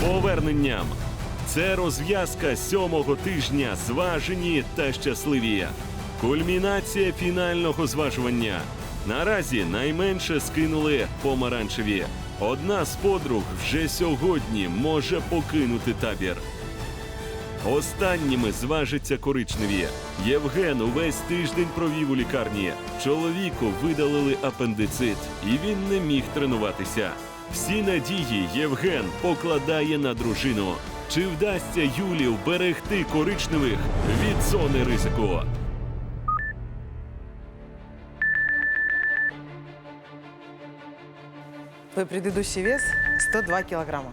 поверненням. Це розв'язка сьомого тижня зважені та щасливі. Кульмінація фінального зважування. Наразі найменше скинули помаранчеві. Одна з подруг вже сьогодні може покинути табір. Останніми зважаться коричневі. Євген увесь тиждень провів у лікарні. Чоловіку видалили апендицит, і він не міг тренуватися. Всі надії Євген покладає на дружину. Чи вдасться Юлі вберегти коричневих від зони ризику? Твой предыдущий вес 102 килограмма.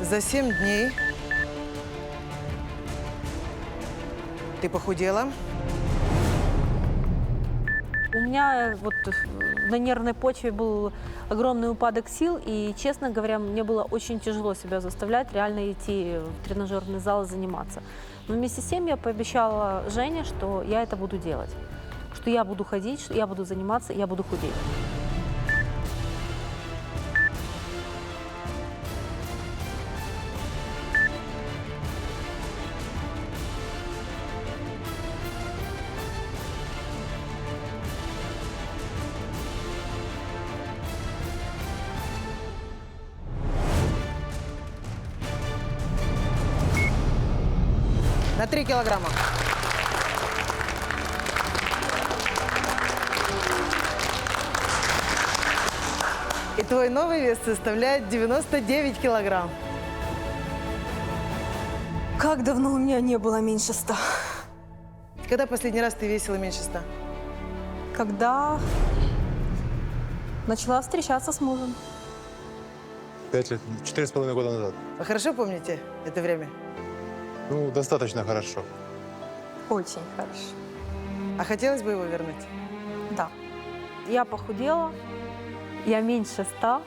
За 7 дней ты похудела. Меня э, вот э, на нервной почве был огромный упадок сил, и, честно говоря, мне было очень тяжело себя заставлять реально идти в тренажерный зал и заниматься. Но вместе с тем я пообещала Жене, что я это буду делать, что я буду ходить, что я буду заниматься, я буду худеть. На 3 килограмма. И твой новый вес составляет 99 килограмм. Как давно у меня не было меньше ста? Когда последний раз ты весила меньше 100? Когда начала встречаться с мужем. Пять лет, четыре с половиной года назад. Вы хорошо помните это время? Ну, достаточно хорошо. Очень хорошо. А хотелось бы его вернуть? Да. Я похудела, я меньше ста.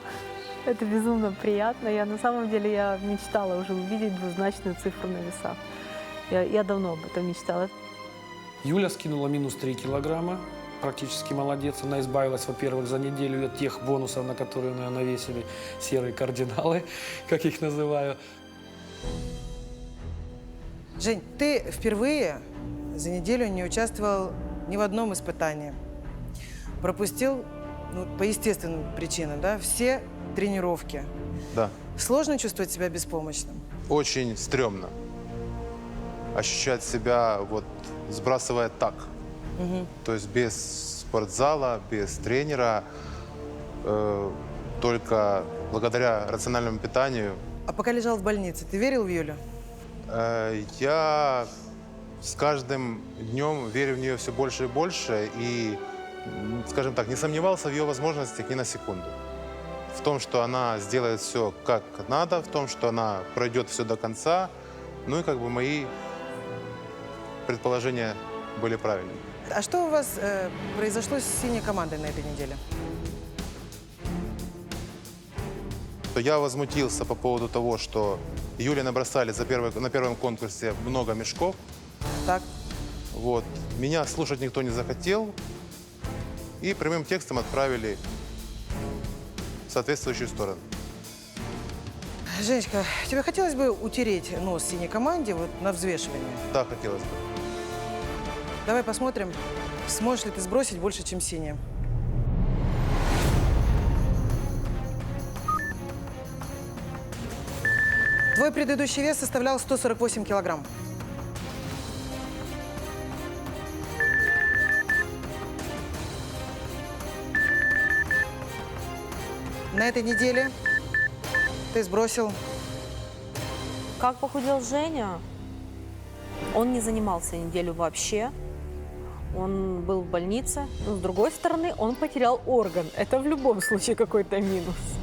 Это безумно приятно. Я на самом деле я мечтала уже увидеть двузначную цифру на весах. Я, я давно об этом мечтала. Юля скинула минус 3 килограмма. Практически молодец. Она избавилась, во-первых, за неделю от тех бонусов, на которые на нее навесили серые кардиналы, как их называю. Жень, ты впервые за неделю не участвовал ни в одном испытании. Пропустил, ну, по естественным причинам, да, все тренировки. Да. Сложно чувствовать себя беспомощным? Очень стрёмно. Ощущать себя, вот, сбрасывая так. То есть без спортзала, без тренера, э, только благодаря рациональному питанию. А пока лежал в больнице, ты верил в Юлю? Э, я с каждым днем верю в нее все больше и больше и, скажем так, не сомневался в ее возможностях ни на секунду. В том, что она сделает все как надо, в том, что она пройдет все до конца. Ну и как бы мои предположения были правильными. А что у вас э, произошло с синей командой на этой неделе? Я возмутился по поводу того, что Юле набросали за первый, на первом конкурсе много мешков. Так, Вот. Меня слушать никто не захотел. И прямым текстом отправили в соответствующую сторону. Женечка, тебе хотелось бы утереть нос синей команде вот на взвешивание? Да, хотелось бы. Давай посмотрим, сможешь ли ты сбросить больше, чем синяя. Твой предыдущий вес составлял 148 килограмм. На этой неделе ты сбросил Как похудел Женя? Он не занимался неделю вообще. Он был в больнице. Но с другой стороны, он потерял орган. Это в любом случае какой-то минус.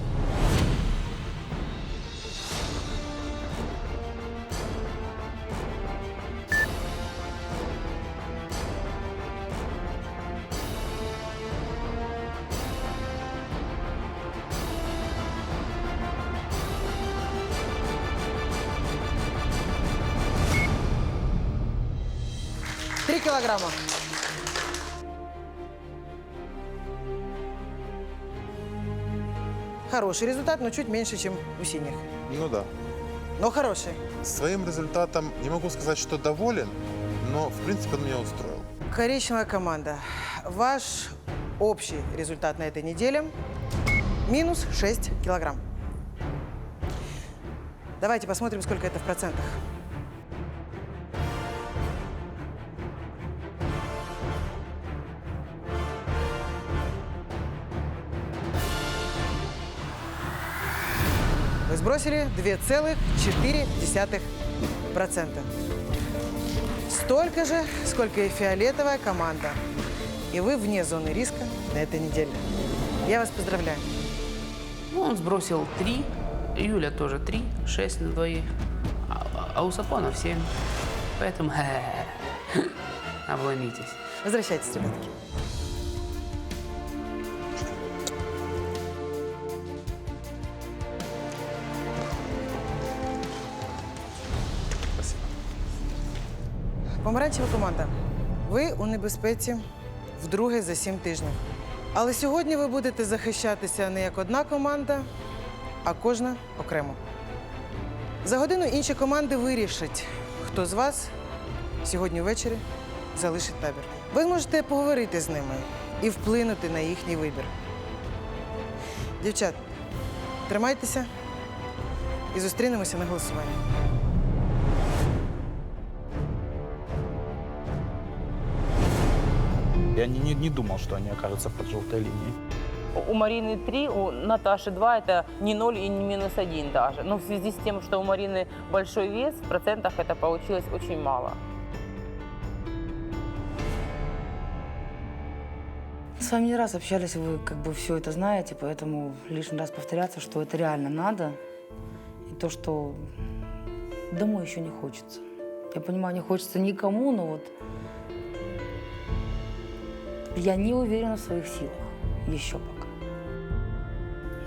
Три килограмма. хороший результат, но чуть меньше, чем у синих. Ну да. Но хороший. Своим результатом не могу сказать, что доволен, но в принципе он меня устроил. Коричневая команда. Ваш общий результат на этой неделе – минус 6 килограмм. Давайте посмотрим, сколько это в процентах. Сбросили 2,4%. Столько же, сколько и фиолетовая команда. И вы вне зоны риска на этой неделе. Я вас поздравляю. Ну, он сбросил 3, Юля тоже 3, 6 на двоих, а, а у Сапона 7. Поэтому обломитесь. Возвращайтесь, ребятки. Помаранчева команда. Ви у небезпеці вдруге за сім тижнів. Але сьогодні ви будете захищатися не як одна команда, а кожна окремо. За годину інші команди вирішать, хто з вас сьогодні ввечері залишить табір. Ви можете поговорити з ними і вплинути на їхній вибір. Дівчат, тримайтеся і зустрінемося на голосуванні. Я не, не, не думал, что они окажутся под желтой линией. У Марины 3, у Наташи 2, это не 0 и не минус 1 даже. Но в связи с тем, что у Марины большой вес, в процентах это получилось очень мало. С вами не раз общались, вы как бы все это знаете, поэтому лишний раз повторяться, что это реально надо. И то, что домой еще не хочется. Я понимаю, не хочется никому, но вот я не уверена в своих силах. Еще пока.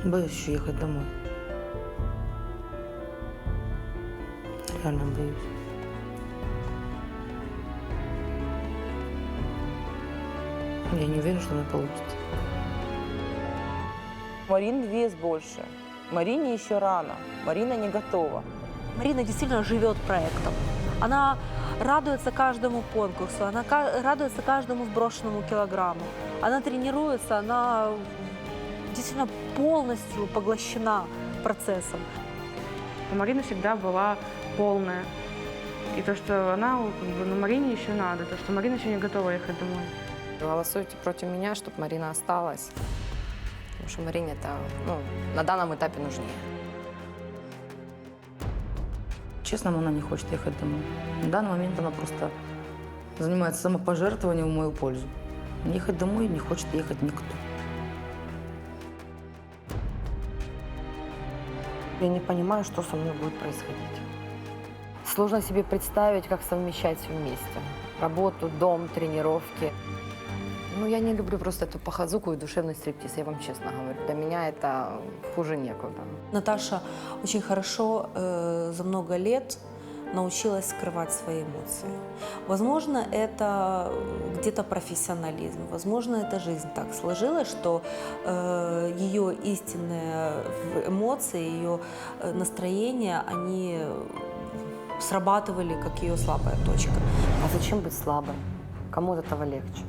Боюсь еще ехать домой. Реально боюсь. Я не уверена, что меня получится. Марин вес больше. Марине еще рано. Марина не готова. Марина действительно живет проектом. Она радуется каждому конкурсу, она радуется каждому сброшенному килограмму. Она тренируется, она действительно полностью поглощена процессом. У Марины всегда была полная. И то, что она, как бы, ну, Марине еще надо, то, что Марина еще не готова ехать домой. Голосуйте против меня, чтобы Марина осталась. Потому что Марине это ну, на данном этапе нужнее. Честно, она не хочет ехать домой. На данный момент она просто занимается самопожертвованием в мою пользу. Ехать домой не хочет ехать никто. Я не понимаю, что со мной будет происходить. Сложно себе представить, как совмещать все вместе. Работу, дом, тренировки. Ну, я не люблю просто эту похозуку и душевный стриптиз, я вам честно говорю. Для меня это хуже некуда. Наташа очень хорошо э, за много лет научилась скрывать свои эмоции. Возможно, это где-то профессионализм, возможно, это жизнь так сложилась, что э, ее истинные эмоции, ее э, настроение, они срабатывали как ее слабая точка. А зачем быть слабой? Кому от этого легче?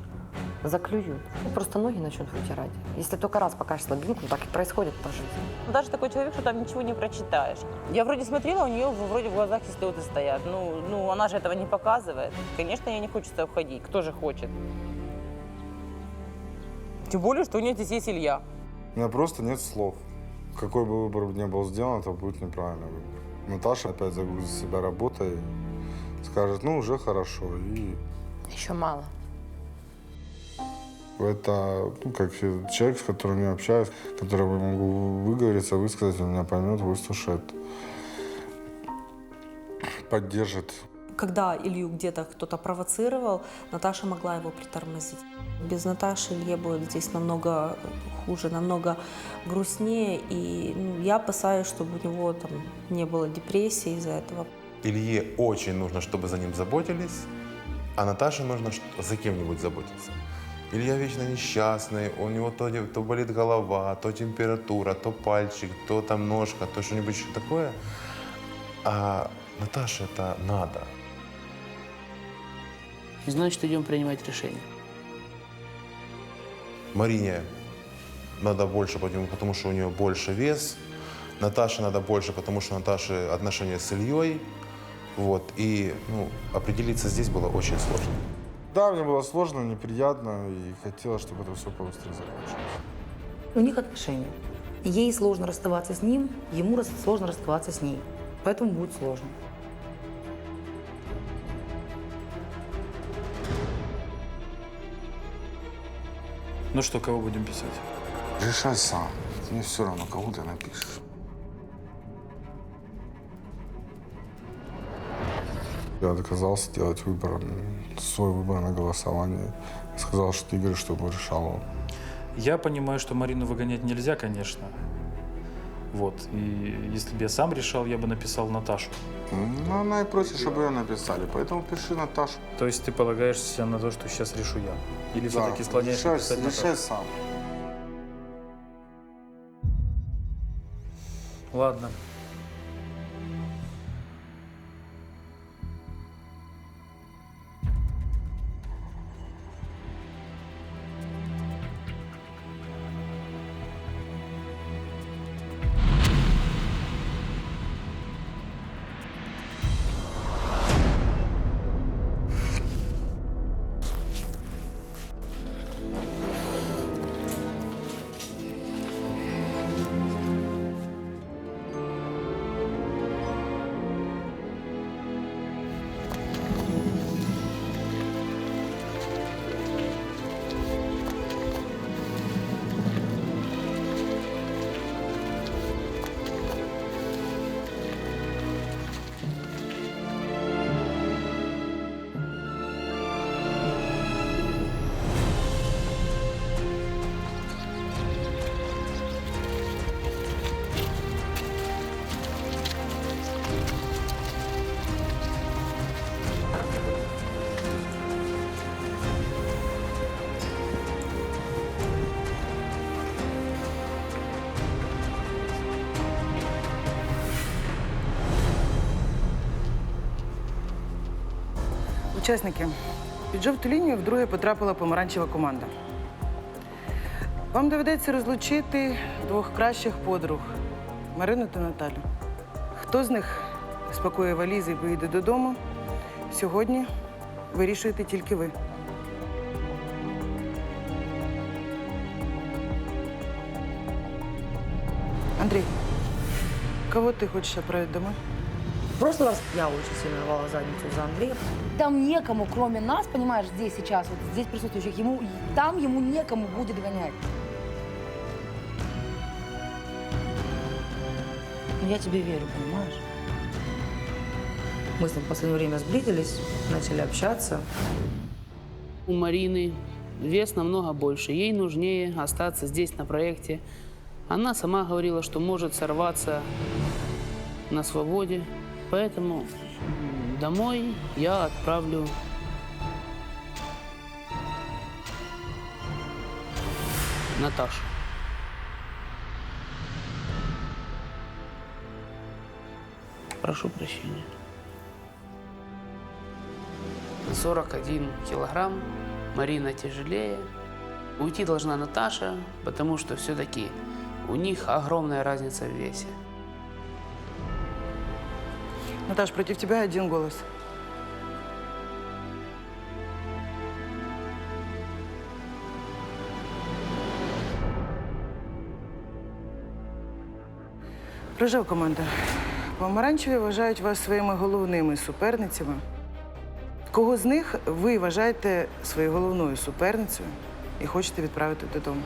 Заклюют. Ну, просто ноги начнут вытирать. Если только раз покажешь слабинку, так и происходит по жизни. Наташа такой человек, что там ничего не прочитаешь. Я вроде смотрела, у нее вроде в глазах и слезы стоят. Ну, ну, она же этого не показывает. Конечно, ей не хочется уходить. Кто же хочет? Тем более, что у нее здесь есть Илья. У меня просто нет слов. Какой бы выбор ни был сделан, это будет неправильный выбор. Наташа опять загрузит себя работой, скажет, ну, уже хорошо. И Еще мало. Это, ну, как человек, с которым я общаюсь, которому я могу выговориться, высказать, он меня поймет, выслушает, поддержит. Когда Илью где-то кто-то провоцировал, Наташа могла его притормозить. Без Наташи Илье будет здесь намного хуже, намного грустнее. И ну, я опасаюсь, чтобы у него там не было депрессии из-за этого. Илье очень нужно, чтобы за ним заботились, а Наташе нужно за кем-нибудь заботиться. Илья вечно несчастный, у него то, то болит голова, то температура, то пальчик, то там ножка, то что-нибудь еще такое. А Наташе это надо. Значит, идем принимать решение. Марине надо больше, потому, что у нее больше вес. Наташе надо больше, потому что у Наташи отношения с Ильей. Вот. И ну, определиться здесь было очень сложно. Да, мне было сложно, неприятно, и хотелось, чтобы это все побыстрее закончилось. У них отношения. Ей сложно расставаться с ним, ему сложно расставаться с ней. Поэтому будет сложно. Ну что, кого будем писать? Решай сам. Мне все равно, кого ты напишешь. Я отказался делать выбор, свой выбор на голосование. Сказал, что Игорь, чтобы решал он. Я понимаю, что Марину выгонять нельзя, конечно. Вот. И если бы я сам решал, я бы написал Наташу. Ну, она и просит, чтобы ее написали, поэтому пиши Наташу. То есть ты полагаешься на то, что сейчас решу я? Или Да, все-таки склоняешься решай, писать решай Наташу? сам. Ладно. Учасники, під жовту лінію вдруге потрапила помаранчева команда. Вам доведеться розлучити двох кращих подруг Марину та Наталю. Хто з них спакує валізи і поїде додому? Сьогодні вирішуєте тільки ви. Андрій, кого ти хочеш отправити домой? В прошлый раз я очень сильно рвала задницу за Андрея. Там некому, кроме нас, понимаешь, здесь сейчас, вот здесь присутствующих, ему, там ему некому будет гонять. Но я тебе верю, понимаешь? Мы с ним в последнее время сблизились, начали общаться. У Марины вес намного больше. Ей нужнее остаться здесь на проекте. Она сама говорила, что может сорваться на свободе. Поэтому домой я отправлю Наташу. Прошу прощения. 41 килограмм. Марина тяжелее. Уйти должна Наташа, потому что все-таки у них огромная разница в весе. Наташ, против тебя один голос. Рожев команда. Помаранчеві вважають вас своїми головними суперницями. Кого з них ви вважаєте своєю головною суперницею і хочете відправити додому?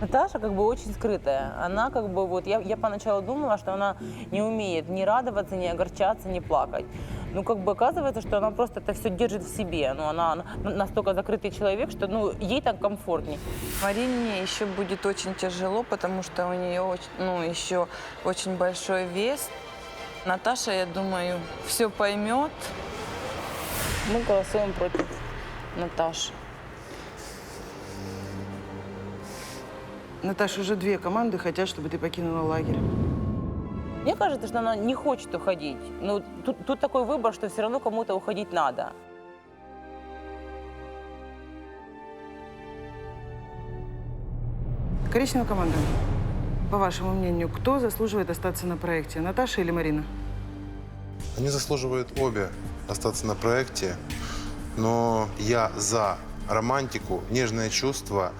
Наташа как бы очень скрытая. Она как бы вот, я, я поначалу думала, что она не умеет ни радоваться, ни огорчаться, ни плакать. Ну, как бы оказывается, что она просто это все держит в себе. Ну, она на- настолько закрытый человек, что ну, ей так комфортней. Марине еще будет очень тяжело, потому что у нее очень, ну, еще очень большой вес. Наташа, я думаю, все поймет. Мы голосуем против Наташи. Наташа, уже две команды хотят, чтобы ты покинула лагерь. Мне кажется, что она не хочет уходить. Но тут, тут такой выбор, что все равно кому-то уходить надо. Коричневая команда. По вашему мнению, кто заслуживает остаться на проекте, Наташа или Марина? Они заслуживают обе остаться на проекте, но я за романтику, нежные чувства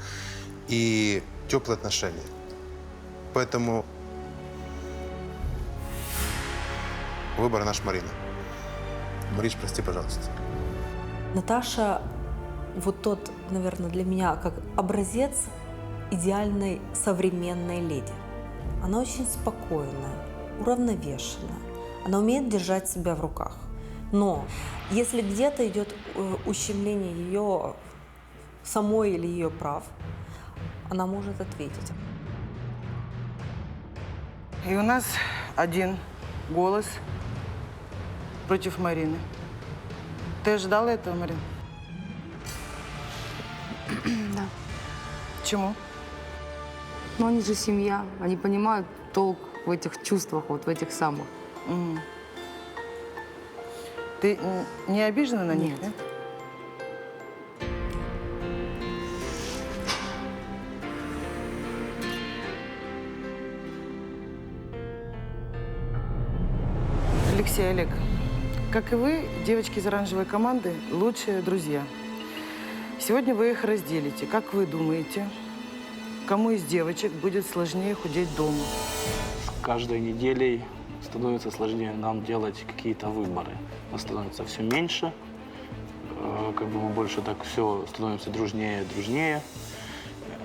и теплые отношения. Поэтому выбор наш Марина. Мариш, прости, пожалуйста. Наташа вот тот, наверное, для меня как образец идеальной современной леди. Она очень спокойная, уравновешенная. Она умеет держать себя в руках. Но если где-то идет э, ущемление ее самой или ее прав, она может ответить. И у нас один голос против Марины. Ты ожидала этого, Марин? Да. Чему? Но они же семья, они понимают толк в этих чувствах, вот в этих самых. Ты не обижена на них, Нет. нет? Алексей, Олег, как и вы, девочки из оранжевой команды – лучшие друзья. Сегодня вы их разделите. Как вы думаете, кому из девочек будет сложнее худеть дома? каждой неделей становится сложнее нам делать какие-то выборы. Нас становится все меньше, э, как бы мы больше так все становимся дружнее, дружнее.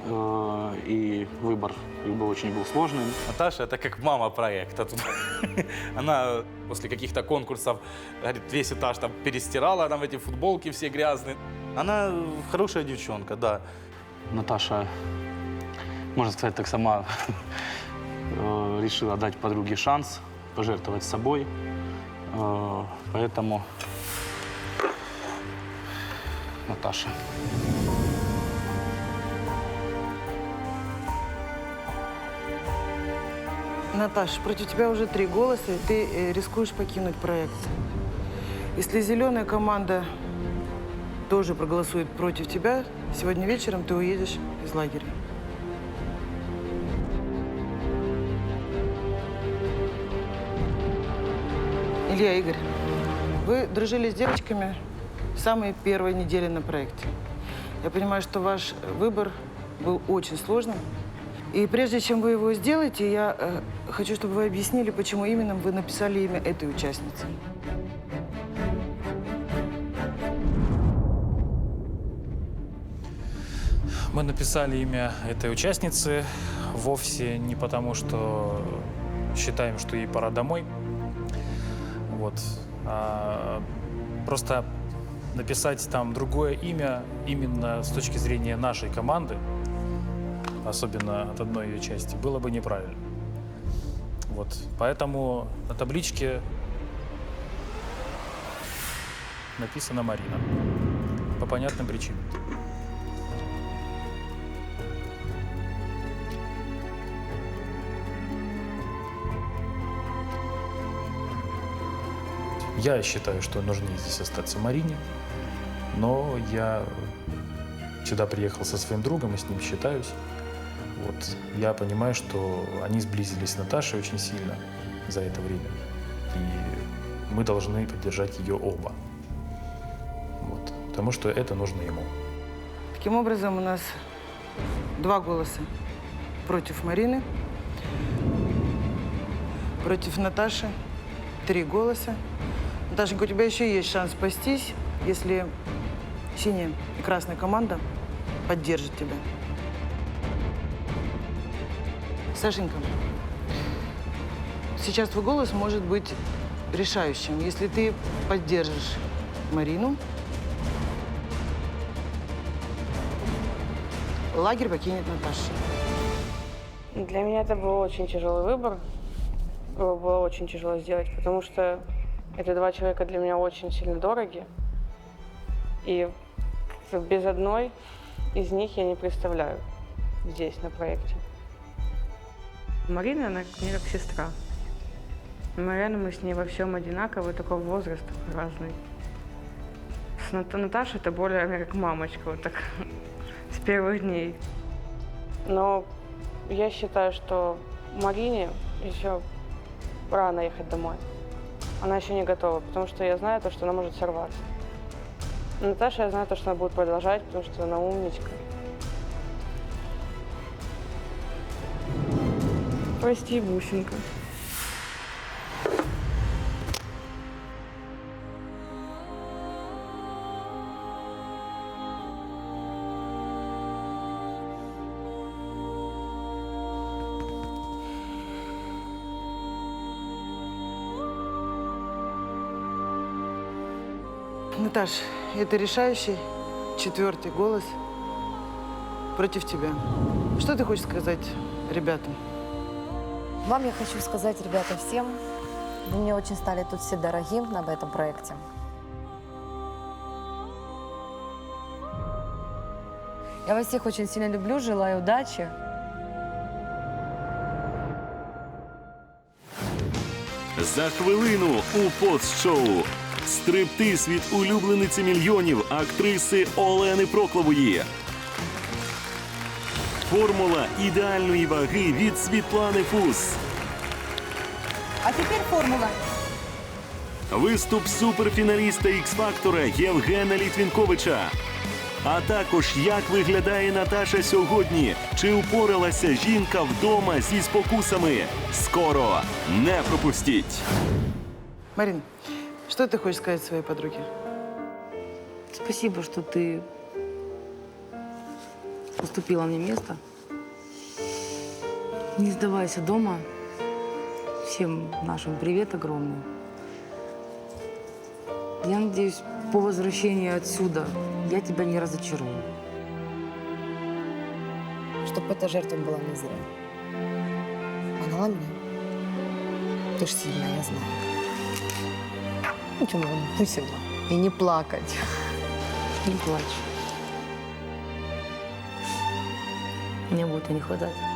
Э, И выбор как бы очень был сложным. Наташа это как мама проекта. Тут она после каких-то конкурсов говорит, весь этаж там перестирала, там эти футболки все грязные. Она хорошая девчонка, да. Наташа, можно сказать так, сама э, решила дать подруге шанс пожертвовать собой. Э, Поэтому Наташа. Наташ, против тебя уже три голоса, и ты э, рискуешь покинуть проект. Если зеленая команда тоже проголосует против тебя, сегодня вечером ты уедешь из лагеря. Илья, Игорь, вы дружили с девочками с самой первой недели на проекте. Я понимаю, что ваш выбор был очень сложным. И прежде чем вы его сделаете, я э, хочу, чтобы вы объяснили, почему именно вы написали имя этой участницы. Мы написали имя этой участницы вовсе не потому, что считаем, что ей пора домой. Вот. А просто написать там другое имя именно с точки зрения нашей команды, особенно от одной ее части, было бы неправильно. Вот. Поэтому на табличке написано Марина. По понятным причинам. Я считаю, что нужнее здесь остаться Марине, но я сюда приехал со своим другом и с ним считаюсь. Вот. Я понимаю, что они сблизились с Наташей очень сильно за это время. И мы должны поддержать ее оба. Вот. Потому что это нужно ему. Таким образом, у нас два голоса против Марины, против Наташи, три голоса. Наташенька, у тебя еще есть шанс спастись, если синяя и красная команда поддержит тебя. Сашенька, сейчас твой голос может быть решающим. Если ты поддержишь Марину, лагерь покинет Наташа. Для меня это был очень тяжелый выбор. Его было очень тяжело сделать, потому что это два человека для меня очень сильно дороги. И без одной из них я не представляю здесь, на проекте. Марина, она мне как сестра. Наверное, мы с ней во всем одинаковые, только возраст разный. С Нат- Наташей это более мне как мамочка, вот так, с первых дней. Но я считаю, что Марине еще рано ехать домой. Она еще не готова, потому что я знаю то, что она может сорваться. Наташа, я знаю то, что она будет продолжать, потому что она умничка. Прости, бусинка. Наташ, это решающий четвертый голос против тебя. Что ты хочешь сказать ребятам? Вам я хочу сказать, ребята, всем, вы мне очень стали тут все дорогим на этом проекте. Я вас всех очень сильно люблю, желаю удачи. За хвилину у пост-шоу. Стриптиз від улюблениці мільйонів актриси Олени Проклової. Формула ідеальної ваги від Світлани Фус. А теперь формула. Виступ суперфіналіста Ікс-фактора Євгена Літвінковича. А також як виглядає Наташа сьогодні? Чи упоралася жінка вдома зі спокусами? Скоро не пропустіть! Марин, что ты хочешь сказать своей подруге? Спасибо, что ты уступила мне место. Не сдавайся дома. Всем нашим привет огромный. Я надеюсь, по возвращении отсюда я тебя не разочарую. Чтобы эта жертва была не зря. Поняла меня? Ты ж сильная, я знаю. Ничего, Пусева. И не плакать. Не плачь. Мне будет и не хватать.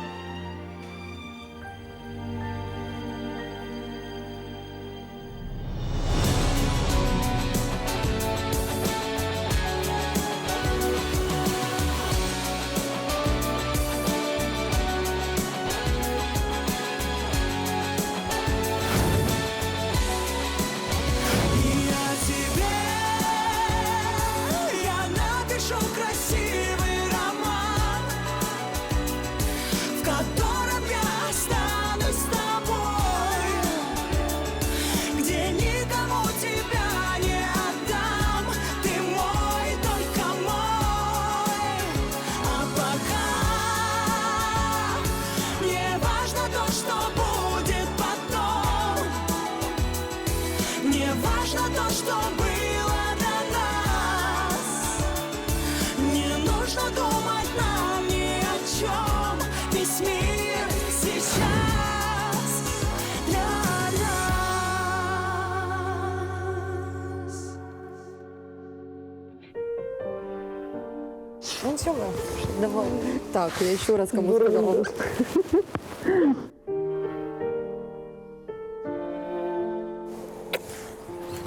Так, я еще раз кому сказала.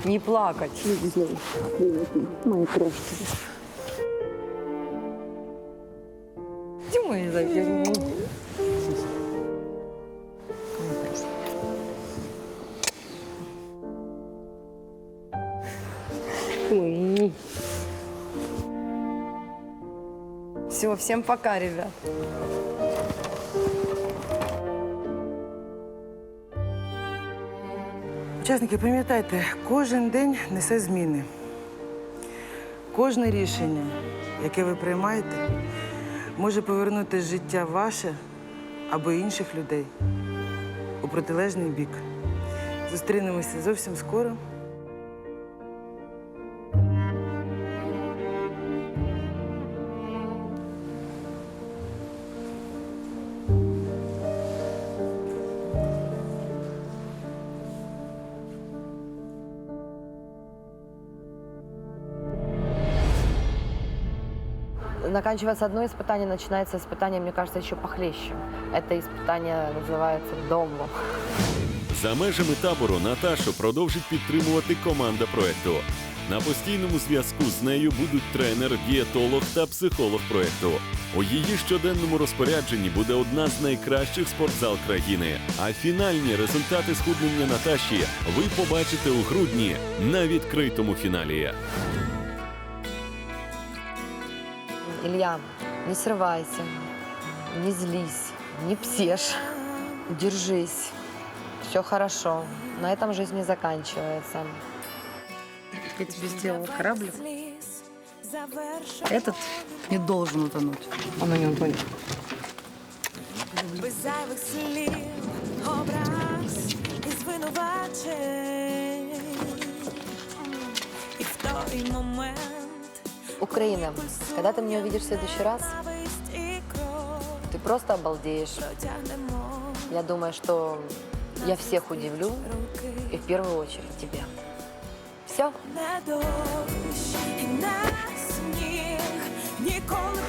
Не плакать. Мои крошки. Дима, я не всем пока, ребят. Учасники, пам'ятайте, кожен день несе зміни. Кожне рішення, яке ви приймаєте, може повернути життя ваше або інших людей у протилежний бік. Зустрінемося зовсім скоро. Наканчивается одно испытание, начинается испытание, мне кажется, еще похлеще. Это испытание называется домом. За межами табору Наташу продовжить підтримувати команда проекту. На постійному зв'язку з нею будуть тренер, дієтолог та психолог проекту. У її щоденному розпорядженні буде одна з найкращих спортзал країни. А фінальні результати схуднення Наташі ви побачите у грудні на відкритому фіналі. Илья, не срывайся, не злись, не псешь, держись. Все хорошо. На этом жизнь не заканчивается. Я тебе сделала кораблик. Этот не должен утонуть. Он не утонет. Без зайвих слів, образ і звинувачень. І в той момент Украина, когда ты меня увидишь в следующий раз, ты просто обалдеешь. Я думаю, что я всех удивлю, и в первую очередь тебя. Все. Ніколи.